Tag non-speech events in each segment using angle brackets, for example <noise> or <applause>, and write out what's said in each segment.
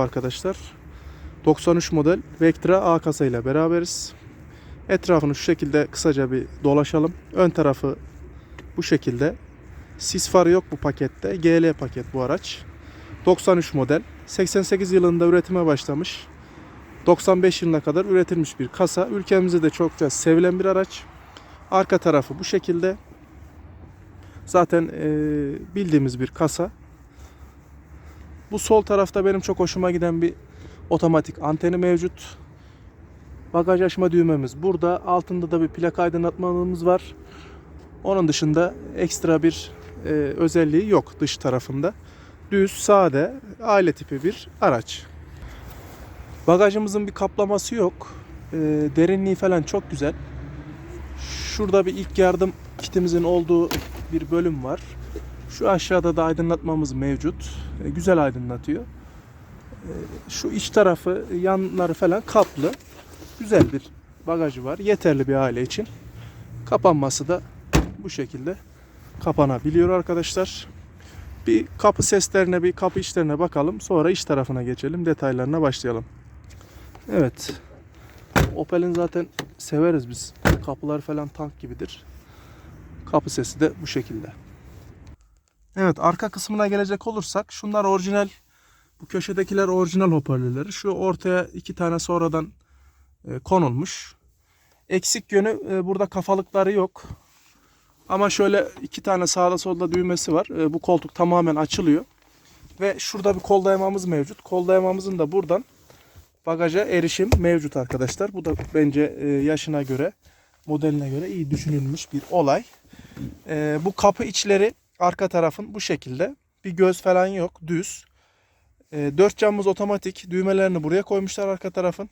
arkadaşlar. 93 model Vectra A kasa ile beraberiz. Etrafını şu şekilde kısaca bir dolaşalım. Ön tarafı bu şekilde. Sis farı yok bu pakette. GL paket bu araç. 93 model. 88 yılında üretime başlamış. 95 yılına kadar üretilmiş bir kasa. Ülkemizde de çokça sevilen bir araç. Arka tarafı bu şekilde. Zaten eee, bildiğimiz bir kasa. Bu sol tarafta benim çok hoşuma giden bir otomatik anteni mevcut. Bagaj açma düğmemiz burada. Altında da bir plaka aydınlatmalığımız var. Onun dışında ekstra bir e, özelliği yok dış tarafında. Düz, sade, aile tipi bir araç. Bagajımızın bir kaplaması yok. E, derinliği falan çok güzel. Şurada bir ilk yardım kitimizin olduğu bir bölüm var. Şu aşağıda da aydınlatmamız mevcut. E, güzel aydınlatıyor. E, şu iç tarafı, yanları falan kaplı. Güzel bir bagajı var. Yeterli bir aile için. Kapanması da bu şekilde kapanabiliyor arkadaşlar. Bir kapı seslerine, bir kapı içlerine bakalım. Sonra iç tarafına geçelim. Detaylarına başlayalım. Evet. Opel'in zaten severiz biz. Kapılar falan tank gibidir. Kapı sesi de bu şekilde. Evet arka kısmına gelecek olursak şunlar orijinal bu köşedekiler orijinal hoparlörleri. Şu ortaya iki tane sonradan e, konulmuş. Eksik yönü e, burada kafalıkları yok. Ama şöyle iki tane sağda solda düğmesi var. E, bu koltuk tamamen açılıyor. Ve şurada bir kol dayamamız mevcut. Kol dayamamızın da buradan bagaja erişim mevcut arkadaşlar. Bu da bence e, yaşına göre, modeline göre iyi düşünülmüş bir olay. E, bu kapı içleri arka tarafın bu şekilde. Bir göz falan yok, düz. E, dört camımız otomatik. Düğmelerini buraya koymuşlar arka tarafın.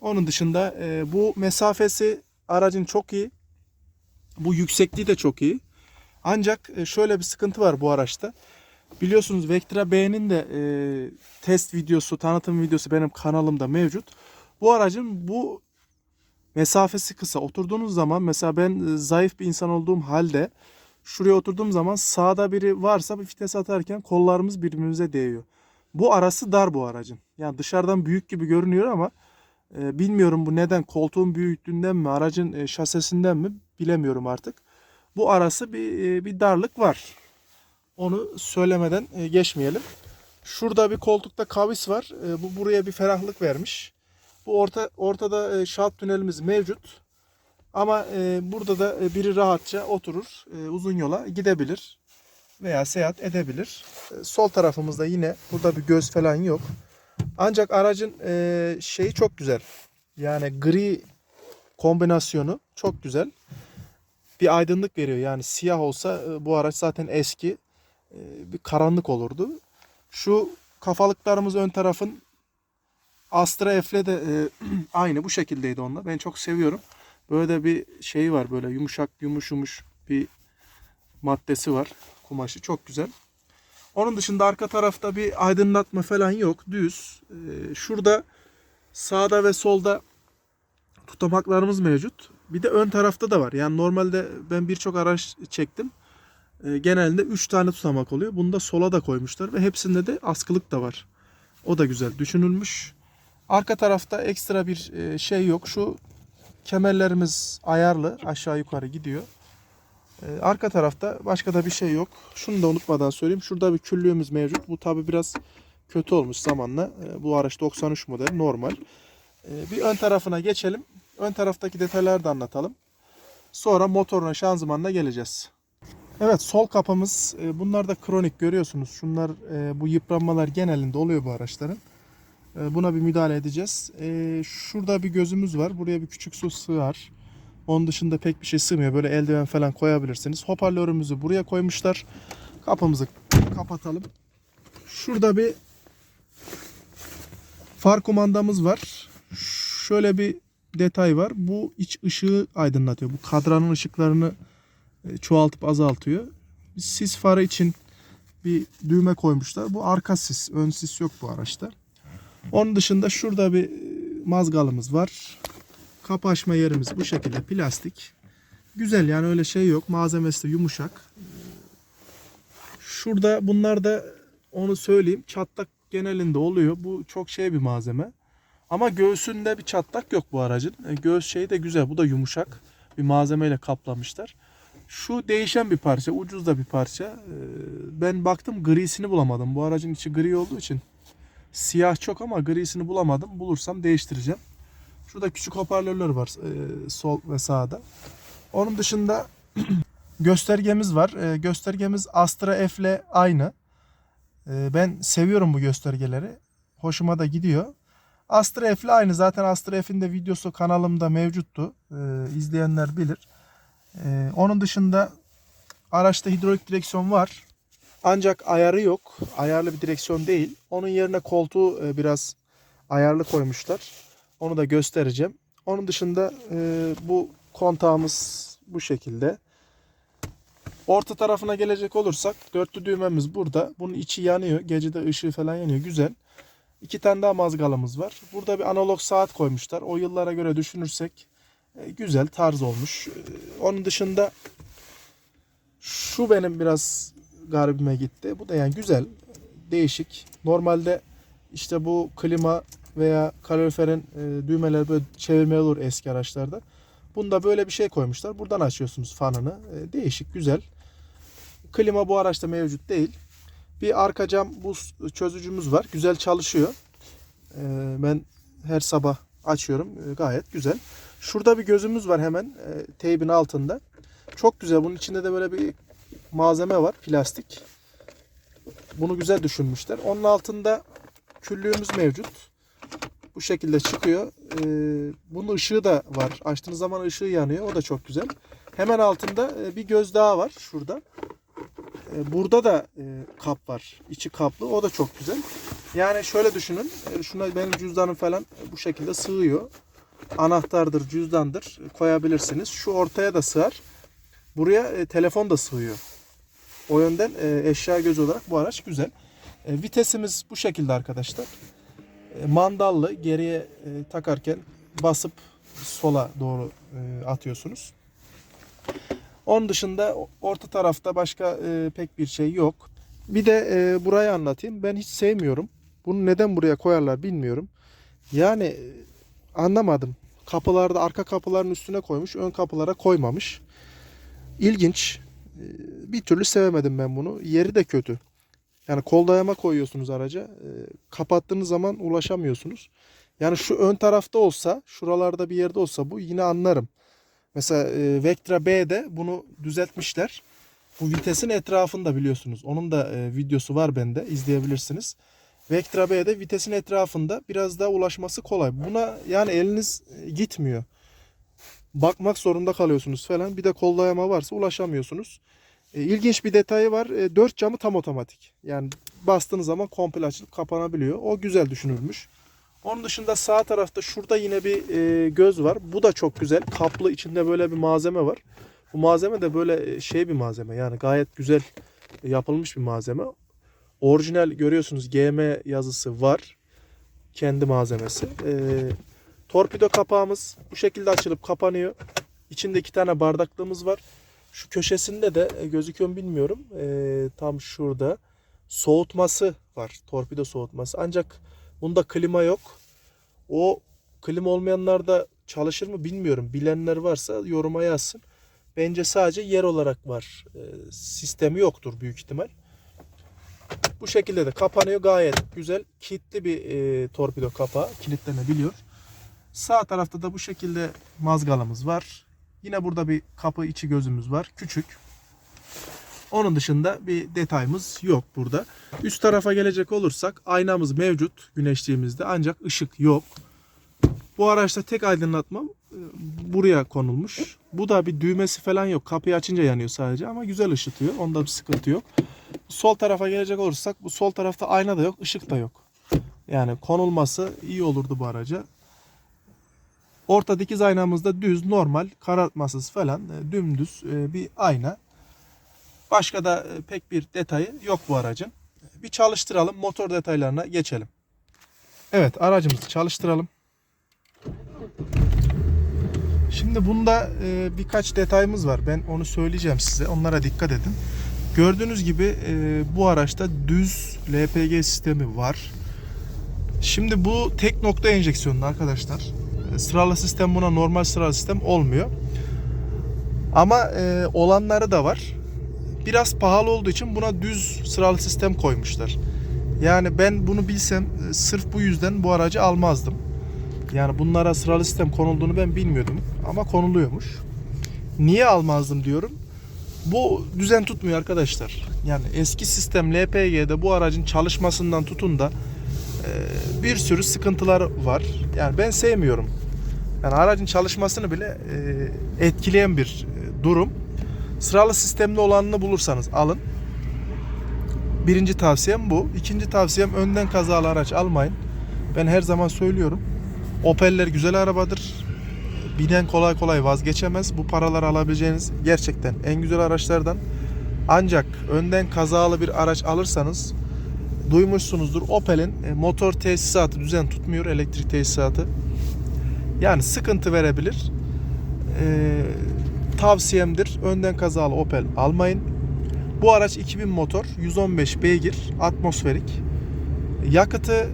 Onun dışında e, bu mesafesi aracın çok iyi. Bu yüksekliği de çok iyi. Ancak e, şöyle bir sıkıntı var bu araçta. Biliyorsunuz Vectra B'nin de e, test videosu, tanıtım videosu benim kanalımda mevcut. Bu aracın bu mesafesi kısa. Oturduğunuz zaman mesela ben e, zayıf bir insan olduğum halde şuraya oturduğum zaman sağda biri varsa bir vites atarken kollarımız birbirimize değiyor. Bu arası dar bu aracın. Yani dışarıdan büyük gibi görünüyor ama e, bilmiyorum bu neden koltuğun büyüklüğünden mi aracın e, şasesinden mi bilemiyorum artık. Bu arası bir, e, bir darlık var. Onu söylemeden e, geçmeyelim. Şurada bir koltukta kavis var. E, bu buraya bir ferahlık vermiş. Bu orta ortada e, şalt tünelimiz mevcut. Ama e, burada da e, biri rahatça oturur, e, uzun yola gidebilir veya seyahat edebilir. E, sol tarafımızda yine burada bir göz falan yok. Ancak aracın e, şeyi çok güzel. Yani gri kombinasyonu çok güzel. Bir aydınlık veriyor. Yani siyah olsa e, bu araç zaten eski. E, bir karanlık olurdu. Şu kafalıklarımız ön tarafın Astra F'le de e, <clears throat> aynı bu şekildeydi onda. Ben çok seviyorum. Böyle de bir şey var böyle yumuşak yumuş yumuş bir maddesi var. Kumaşı çok güzel. Onun dışında arka tarafta bir aydınlatma falan yok. Düz. Ee, şurada sağda ve solda tutamaklarımız mevcut. Bir de ön tarafta da var. Yani normalde ben birçok araç çektim. Ee, genelde 3 tane tutamak oluyor. Bunu da sola da koymuşlar ve hepsinde de askılık da var. O da güzel düşünülmüş. Arka tarafta ekstra bir e, şey yok. Şu kemerlerimiz ayarlı aşağı yukarı gidiyor. Ee, arka tarafta başka da bir şey yok. Şunu da unutmadan söyleyeyim. Şurada bir küllüğümüz mevcut. Bu tabi biraz kötü olmuş zamanla. Ee, bu araç 93 model normal. Ee, bir ön tarafına geçelim. Ön taraftaki detayları da anlatalım. Sonra motoruna şanzımanına geleceğiz. Evet sol kapımız e, bunlar da kronik görüyorsunuz. Şunlar e, bu yıpranmalar genelinde oluyor bu araçların. E, Buna bir müdahale edeceğiz. E, Şurada bir gözümüz var. Buraya bir küçük su sığar. Onun dışında pek bir şey sığmıyor. Böyle eldiven falan koyabilirsiniz. Hoparlörümüzü buraya koymuşlar. Kapımızı kapatalım. Şurada bir far kumandamız var. Şöyle bir detay var. Bu iç ışığı aydınlatıyor. Bu kadranın ışıklarını e, çoğaltıp azaltıyor. Sis farı için bir düğme koymuşlar. Bu arka sis. Ön sis yok bu araçta. Onun dışında şurada bir e, mazgalımız var. Kapı açma yerimiz bu şekilde plastik. Güzel yani öyle şey yok. Malzemesi de yumuşak. Şurada bunlar da onu söyleyeyim. Çatlak genelinde oluyor. Bu çok şey bir malzeme. Ama göğsünde bir çatlak yok bu aracın. E, göğüs şeyi de güzel. Bu da yumuşak bir malzemeyle kaplamışlar. Şu değişen bir parça, ucuz da bir parça. E, ben baktım grisini bulamadım. Bu aracın içi gri olduğu için siyah çok ama grisini bulamadım. Bulursam değiştireceğim. Şurada küçük hoparlörler var e, sol ve sağda. Onun dışında <clears throat> göstergemiz var. E, göstergemiz Astra F ile aynı. E, ben seviyorum bu göstergeleri. Hoşuma da gidiyor. Astra F ile aynı. Zaten Astra F'in de videosu kanalımda mevcuttu. E, izleyenler bilir. Onun dışında araçta hidrolik direksiyon var. Ancak ayarı yok. Ayarlı bir direksiyon değil. Onun yerine koltuğu e, biraz ayarlı koymuşlar. Onu da göstereceğim. Onun dışında e, bu kontağımız bu şekilde. Orta tarafına gelecek olursak dörtlü düğmemiz burada. Bunun içi yanıyor. Gecede ışığı falan yanıyor. Güzel. İki tane daha mazgalımız var. Burada bir analog saat koymuşlar. O yıllara göre düşünürsek e, güzel tarz olmuş. Onun dışında şu benim biraz garibime gitti. Bu da yani güzel, değişik. Normalde işte bu klima veya kaloriferin e, düğmeleri böyle çevirmeli olur eski araçlarda. Bunda böyle bir şey koymuşlar. Buradan açıyorsunuz fanını. E, değişik, güzel. Klima bu araçta mevcut değil. Bir arka cam buz çözücümüz var. Güzel çalışıyor. E, ben her sabah açıyorum. E, gayet güzel. Şurada bir gözümüz var hemen e, teybin altında. Çok güzel. Bunun içinde de böyle bir malzeme var. Plastik. Bunu güzel düşünmüşler. Onun altında küllüğümüz mevcut. Bu şekilde çıkıyor. Ee, bunun ışığı da var. Açtığınız zaman ışığı yanıyor. O da çok güzel. Hemen altında e, bir göz daha var. Şurada. E, Burada da e, kap var. İçi kaplı. O da çok güzel. Yani şöyle düşünün. E, Şuna benim cüzdanım falan bu şekilde sığıyor. Anahtardır, cüzdandır. Koyabilirsiniz. Şu ortaya da sığar. Buraya telefon da sığıyor. O yönden e, eşya gözü olarak bu araç güzel. E, vitesimiz bu şekilde arkadaşlar. E, mandallı geriye takarken basıp sola doğru atıyorsunuz. Onun dışında orta tarafta başka pek bir şey yok. Bir de burayı anlatayım. Ben hiç sevmiyorum. Bunu neden buraya koyarlar bilmiyorum. Yani anlamadım. Kapılarda arka kapıların üstüne koymuş, ön kapılara koymamış. İlginç. E, Bir türlü sevemedim ben bunu. Yeri de kötü. Yani kol dayama koyuyorsunuz araca. e, Kapattığınız zaman ulaşamıyorsunuz. Yani şu ön tarafta olsa, şuralarda bir yerde olsa bu yine anlarım. Mesela e, Vectra B'de bunu düzeltmişler. Bu vitesin etrafında biliyorsunuz. Onun da e, videosu var bende. izleyebilirsiniz. Vectra B'de vitesin etrafında biraz daha ulaşması kolay. Buna yani eliniz e, gitmiyor. Bakmak zorunda kalıyorsunuz falan. Bir de kol dayama varsa ulaşamıyorsunuz. E, ilginç bir detayı var. E, dört camı tam otomatik. Yani bastığınız zaman komple açılıp kapanabiliyor. O güzel düşünülmüş. Onun dışında sağ tarafta şurada yine bir e, göz var. Bu da çok güzel. Kaplı içinde böyle bir malzeme var. Bu malzeme de böyle e, şey bir malzeme. Yani gayet güzel yapılmış bir malzeme. Orijinal görüyorsunuz GM yazısı var. Kendi malzemesi. E, torpido kapağımız bu şekilde açılıp kapanıyor. İçinde iki tane bardaklığımız var. Şu köşesinde de e, gözüküyor mu bilmiyorum. E, tam şurada soğutması var. Torpido soğutması. Ancak bunda klima yok. O klima olmayanlar da çalışır mı bilmiyorum. Bilenler varsa yoruma yazsın. Bence sadece yer olarak var. E, sistemi yoktur büyük ihtimal. Bu şekilde de kapanıyor gayet güzel. Kilitli bir e, torpido kapağı. Kilitlenebiliyor. Sağ tarafta da bu şekilde mazgalımız var. Yine burada bir kapı içi gözümüz var. Küçük. Onun dışında bir detayımız yok burada. Üst tarafa gelecek olursak aynamız mevcut güneşliğimizde ancak ışık yok. Bu araçta tek aydınlatma e, buraya konulmuş. Bu da bir düğmesi falan yok. Kapıyı açınca yanıyor sadece ama güzel ışıtıyor. Onda bir sıkıntı yok. Sol tarafa gelecek olursak bu sol tarafta ayna da yok, ışık da yok. Yani konulması iyi olurdu bu araca. Orta dikiz aynamızda düz, normal, karartmasız falan e, dümdüz e, bir ayna. Başka da e, pek bir detayı yok bu aracın. Bir çalıştıralım, motor detaylarına geçelim. Evet, aracımızı çalıştıralım. Şimdi bunda birkaç detayımız var. Ben onu söyleyeceğim size. Onlara dikkat edin. Gördüğünüz gibi bu araçta düz LPG sistemi var. Şimdi bu tek nokta enjeksiyonlu arkadaşlar. Sıralı sistem buna normal sıralı sistem olmuyor. Ama e, olanları da var. Biraz pahalı olduğu için buna düz sıralı sistem koymuşlar. Yani ben bunu bilsem e, sırf bu yüzden bu aracı almazdım. Yani bunlara sıralı sistem konulduğunu ben bilmiyordum ama konuluyormuş. Niye almazdım diyorum. Bu düzen tutmuyor arkadaşlar. Yani eski sistem LPG'de bu aracın çalışmasından tutun da e, bir sürü sıkıntılar var. Yani ben sevmiyorum. Yani aracın çalışmasını bile e, etkileyen bir e, durum. Sıralı sistemli olanını bulursanız alın. Birinci tavsiyem bu. İkinci tavsiyem önden kazalı araç almayın. Ben her zaman söylüyorum. Opel'ler güzel arabadır. Binen kolay kolay vazgeçemez. Bu paraları alabileceğiniz gerçekten en güzel araçlardan. Ancak önden kazalı bir araç alırsanız duymuşsunuzdur. Opel'in e, motor tesisatı düzen tutmuyor. Elektrik tesisatı. Yani sıkıntı verebilir. Ee, tavsiyemdir. Önden kazalı Opel almayın. Bu araç 2000 motor, 115 beygir, atmosferik. Yakıtı e,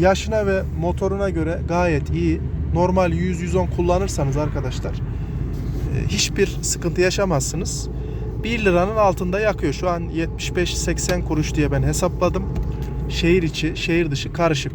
yaşına ve motoruna göre gayet iyi. Normal 100-110 kullanırsanız arkadaşlar e, hiçbir sıkıntı yaşamazsınız. 1 liranın altında yakıyor. Şu an 75-80 kuruş diye ben hesapladım. Şehir içi, şehir dışı karışık.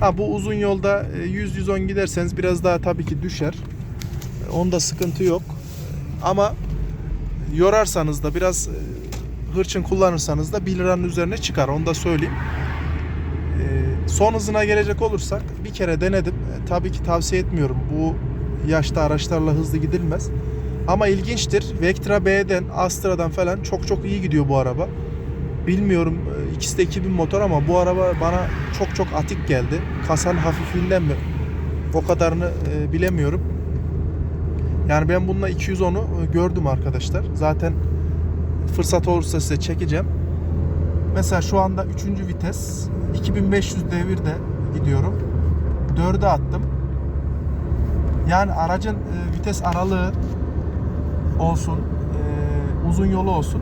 Ha bu uzun yolda e, 100-110 giderseniz biraz daha tabii ki düşer. E, Onda sıkıntı yok. Ama yorarsanız da biraz e, hırçın kullanırsanız da 1 liranın üzerine çıkar. Onu da söyleyeyim. E, Son hızına gelecek olursak bir kere denedim. E, Tabii ki tavsiye etmiyorum. Bu yaşta araçlarla hızlı gidilmez. Ama ilginçtir. Vectra B'den, Astra'dan falan çok çok iyi gidiyor bu araba. Bilmiyorum e, ikisi de 2000 motor ama bu araba bana çok çok atik geldi. Kasanın hafifliğinden mi? O kadarını e, bilemiyorum. Yani ben bununla 210'u e, gördüm arkadaşlar. Zaten fırsat olursa size çekeceğim. Mesela şu anda 3. vites 2500 devirde gidiyorum. 4'e attım. Yani aracın e, vites aralığı olsun, e, uzun yolu olsun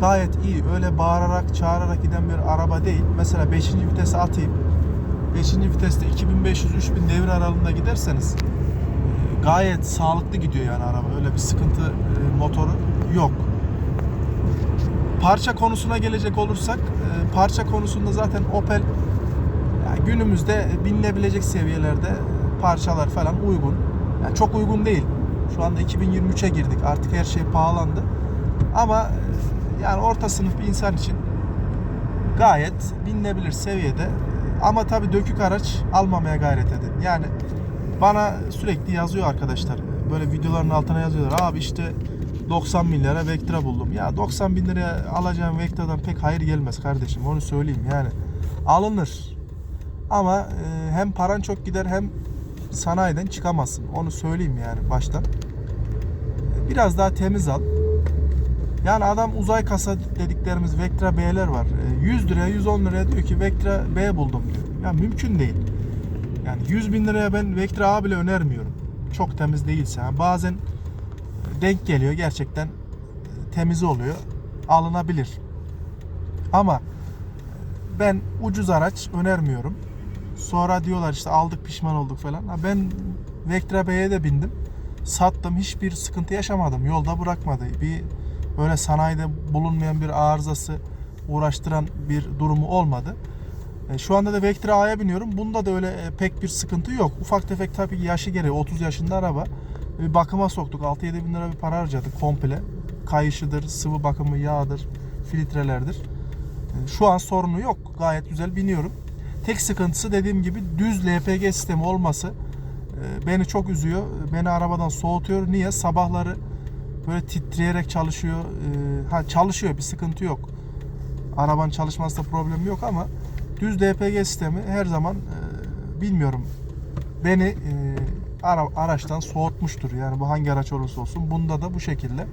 gayet iyi. Öyle bağırarak, çağırarak giden bir araba değil. Mesela 5. vitese atayım. 5. viteste 2500-3000 devir aralığında giderseniz e, gayet sağlıklı gidiyor yani araba. Öyle bir sıkıntı e, motoru yok. Parça konusuna gelecek olursak, parça konusunda zaten Opel günümüzde binilebilecek seviyelerde parçalar falan uygun. Yani çok uygun değil. Şu anda 2023'e girdik. Artık her şey pahalandı. Ama e, yani orta sınıf bir insan için gayet binilebilir seviyede. Ama tabii dökük araç almamaya gayret edin. Yani bana sürekli yazıyor arkadaşlar. Böyle videoların altına yazıyorlar. Abi işte 90 bin lira Vectra buldum. Ya 90 bin liraya alacağım Vectra'dan pek hayır gelmez kardeşim. Onu söyleyeyim yani. Alınır. Ama e, hem paran çok gider hem sanayiden çıkamazsın. Onu söyleyeyim yani baştan. Biraz daha temiz al. Yani adam uzay kasa dediklerimiz Vectra B'ler var. E, 100 liraya 110 liraya diyor ki Vectra B buldum diyor. Ya mümkün değil. Yani 100 bin liraya ben Vectra A bile önermiyorum. Çok temiz değilse. Yani bazen denk geliyor gerçekten e, temiz oluyor. Alınabilir. Ama ben ucuz araç önermiyorum. Sonra diyorlar işte aldık pişman olduk falan. Ben Vectra B'ye de bindim. Sattım. Hiçbir sıkıntı yaşamadım. Yolda bırakmadı. Bir böyle sanayide bulunmayan bir arızası uğraştıran bir durumu olmadı. E, Şu anda da Vectra A'ya biniyorum. Bunda da öyle e, pek bir sıkıntı yok. Ufak tefek tabii yaşı gereği 30 yaşında araba. Bir bakıma soktuk. 6-7 bin lira bir para harcadık komple. Kayışıdır, sıvı bakımı, yağdır, filtrelerdir. E, Şu an sorunu yok. Gayet güzel biniyorum. Tek sıkıntısı dediğim gibi düz LPG sistemi olması e, beni çok üzüyor. Beni arabadan soğutuyor. Niye? Sabahları böyle titreyerek çalışıyor. E, Ha çalışıyor bir sıkıntı yok. Arabanın çalışmasında problem yok ama düz LPG sistemi her zaman e, bilmiyorum beni e, ara, araçtan soğutmuştur. Yani bu hangi araç olursa olsun. Bunda da bu şekilde.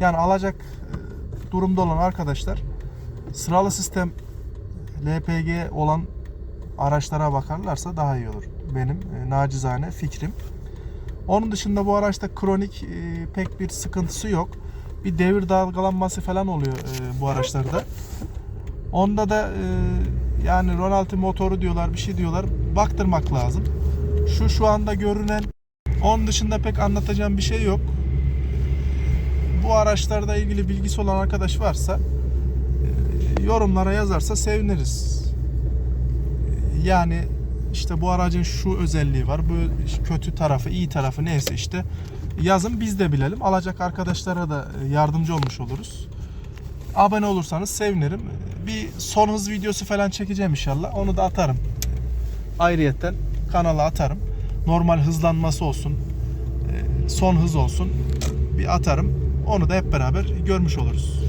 Yani alacak e, durumda olan arkadaşlar sıralı sistem LPG olan araçlara bakarlarsa daha iyi olur. Benim e, nacizane fikrim. Onun dışında bu araçta kronik e, pek bir sıkıntısı yok. Bir devir dalgalanması falan oluyor e, bu araçlarda. Onda da e, Yani Ronaldo motoru diyorlar, bir şey diyorlar. Baktırmak lazım. Şu şu anda görünen onun dışında pek anlatacağım bir şey yok. Bu araçlarla ilgili bilgisi olan arkadaş varsa yorumlara yazarsa seviniriz. Yani işte bu aracın şu özelliği var, bu kötü tarafı, iyi tarafı neyse işte yazın biz de bilelim. Alacak arkadaşlara da yardımcı olmuş oluruz. Abone olursanız sevinirim. Bir son hız videosu falan çekeceğim inşallah. Onu da atarım. Ayrıyetten kanala atarım. Normal hızlanması olsun. e, Son hız olsun. Bir atarım. Onu da hep beraber görmüş oluruz.